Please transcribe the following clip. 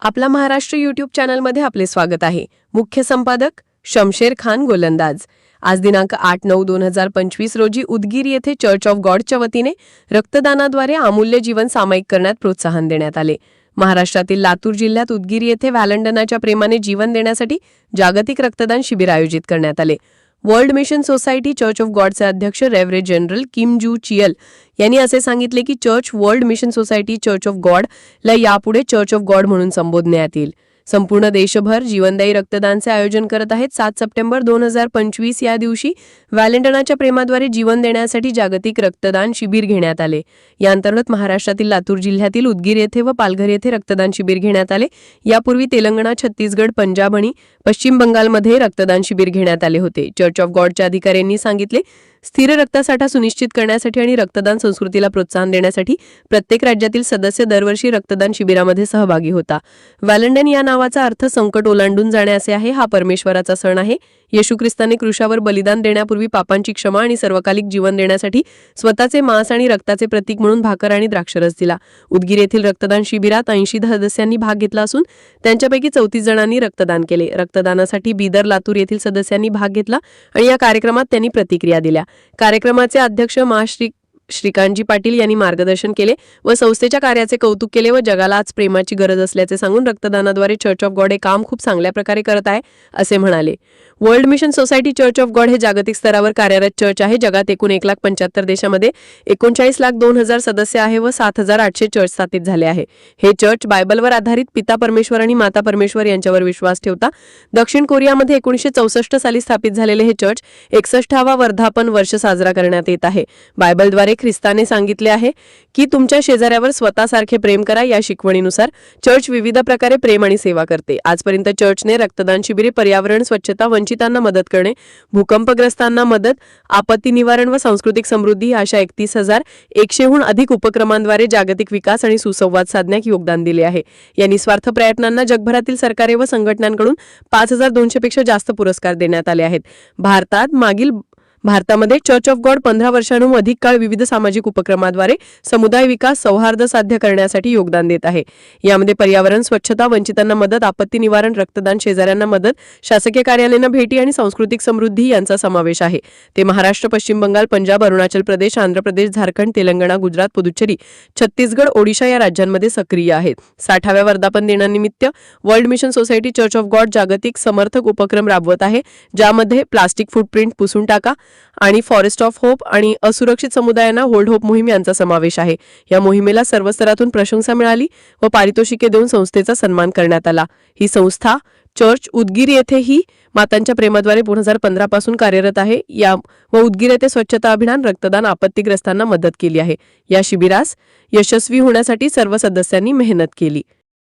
आपला महाराष्ट्र युट्यूब चॅनलमध्ये आपले स्वागत आहे. मुख्य संपादक शमशेर खान गोलंदाज. आज दिनांक आठ नऊ दोन हजार पंचवीस रोजी उदगीर येथे चर्च ऑफ गॉडच्या वतीने रक्तदानाद्वारे अमूल्य जीवन सामायिक करण्यात प्रोत्साहन देण्यात आले. महाराष्ट्रातील लातूर जिल्ह्यात उदगीर येथे व्हॅलंडनाच्या प्रेमाने जीवन देण्यासाठी जागतिक रक्तदान शिबिर आयोजित करण्यात आले. World mission society church of गॉडचे अध्यक्ष रेव्हरे जनरल किम जू चियल यांनी असे सांगितले की church world mission society church of God ला यापुढे चर्च ऑफ गॉड म्हणून संबोधण्यात येईल. संपूर्ण देशभर जीवनदायी रक्तदानचे आयोजन करत आहेत. सात सप्टेंबर दोन हजार पंचवीस या दिवशी व्हॅलेंटनाच्या प्रेमाद्वारे जीवन देण्यासाठी जागतिक रक्तदान शिबिर घेण्यात आले. या अंतर्गत महाराष्ट्रातील लातूर जिल्ह्यातील उदगीर येथे व पालघर येथे रक्तदान शिबिर घेण्यात आले. यापूर्वी तेलंगणा छत्तीसगड पंजाब आणि पश्चिम बंगालमध्ये रक्तदान शिबिर घेण्यात आले होते. चर्च ऑफ गॉडच्या अधिकाऱ्यांनी सांगितले स्थिर रक्तासाठा सुनिश्चित करण्यासाठी आणि रक्तदान संस्कृतीला प्रोत्साहन देण्यासाठी प्रत्येक राज्यातील सदस्य दरवर्षी रक्तदान शिबिरामध्ये सहभागी होता. व्हॅलेंटाईन या नावाचा अर्थ संकट ओलांडून जाणे असे आहे. हा परमेश्वराचा सण आहे. येशू ख्रिस्ताने कृषावर बलिदान देण्यापूर्वी पापांची क्षमा आणि सर्वकालिक जीवन देण्यासाठी स्वतःचे मांस आणि रक्ताचे प्रतीक म्हणून भाकर आणि द्राक्षरस दिला. उदगीर येथील रक्तदान शिबिरात ऐंशी सदस्यांनी भाग घेतला असून त्यांच्यापैकी चौतीस जणांनी रक्तदान केले. रक्तदानासाठी बिदर लातूर येथील सदस्यांनी भाग घेतला आणि या कार्यक्रमात त्यांनी प्रतिक्रिया दिल्या. कार्यक्रमाचे अध्यक्ष महाश्री श्रीकांतजी पाटील यांनी मार्गदर्शन केले व संस्थेच्या कार्याचे कौतुक केले व जगाला आज प्रेमाची गरज असल्याचे सांगून रक्तदानाद्वारे चर्च ऑफ गॉड हे काम खूप चांगल्या प्रकारे करत आहे असे म्हणाले. World mission society church of God हे जागतिक स्तरावर कार्यरत चर्च आहे. जगात एकूण एक लाख पंच्याहत्तर देशामध्ये एकोणचाळीस लाख दोन हजार सदस्य आहे व सात हजार आठशे चर्च स्थापित झाले आहे. हे चर्च बायबलवर आधारित पिता परमेश्वर आणि माता परमेश्वर यांच्यावर विश्वास ठेवता दक्षिण कोरियामध्ये एकोणीसशे चौसष्ट साली स्थापित झालेले हे चर्च एकसष्टावा वर्धापन वर्ष साजरा करण्यात येत आहे. बायबलद्वारे ख्रिस्ताने सांगितले आहे की तुमच्या शेजाऱ्यावर स्वतःसारखे प्रेम करा या शिकवणीनुसार. चर्च विविध प्रकारे प्रेम आणि सेवा करते. आजपर्यंत चर्चने रक्तदान शिबिरे पर्यावरण स्वच्छता वंचितांना मदत करणे भूकंपग्रस्तांना मदत आपत्ती निवारण व सांस्कृतिक समृद्धी अशा एकतीस हजार एकशेहून अधिक उपक्रमांद्वारे जागतिक विकास आणि सुसंवाद साधण्यात योगदान दिले आहे. या निस्वार्थ प्रयत्नांना जगभरातील सरकारे व संघटनांकडून पाच हजार दोनशे पेक्षा जास्त पुरस्कार देण्यात आले आहेत. भारतात मागील भारतामध्ये चर्च ऑफ गॉड पंधरा वर्षांहून अधिक काळ विविध सामाजिक उपक्रमाद्वारे समुदाय विकास सौहार्द साध्य करण्यासाठी योगदान देत आहे. यामध्ये पर्यावरण स्वच्छता वंचितांना मदत आपत्ती निवारण रक्तदान शेजाऱ्यांना मदत शासकीय कार्यालयांना भेटी आणि सांस्कृतिक समृद्धी यांचा समावेश आहे. ते महाराष्ट्र पश्चिम बंगाल पंजाब अरुणाचल प्रदेश आंध्र प्रदेश झारखंड तेलंगणा गुजरात पुदुच्चेरी छत्तीसगड ओडिशा या राज्यांमध्ये सक्रिय आहेत. साठाव्या वर्धापन दिनानिमित्त world mission society church of God जागतिक समर्थक उपक्रम राबवत आहे ज्यामध्ये प्लास्टिक फूटप्रिंट पुसून टाका आणि फॉरेस्ट ऑफ होप आणि असुरक्षित समुदायांना होल्ड होप मोहीम यांचा समावेश आहे. या मोहिमेला सर्व स्तरातून प्रशंसा मिळाली व पारितोषिके देऊन संस्थेचा सन्मान करण्यात आला. ही संस्था चर्च उदगीर येथेही मातांच्या प्रेमाद्वारे दोन हजार पंधरा पासून कार्यरत आहे. या व उदगीर येथे स्वच्छता अभियान रक्तदान आपत्तीग्रस्तांना मदत केली आहे. या शिबिरास यशस्वी होण्यासाठी सर्व सदस्यांनी मेहनत केली.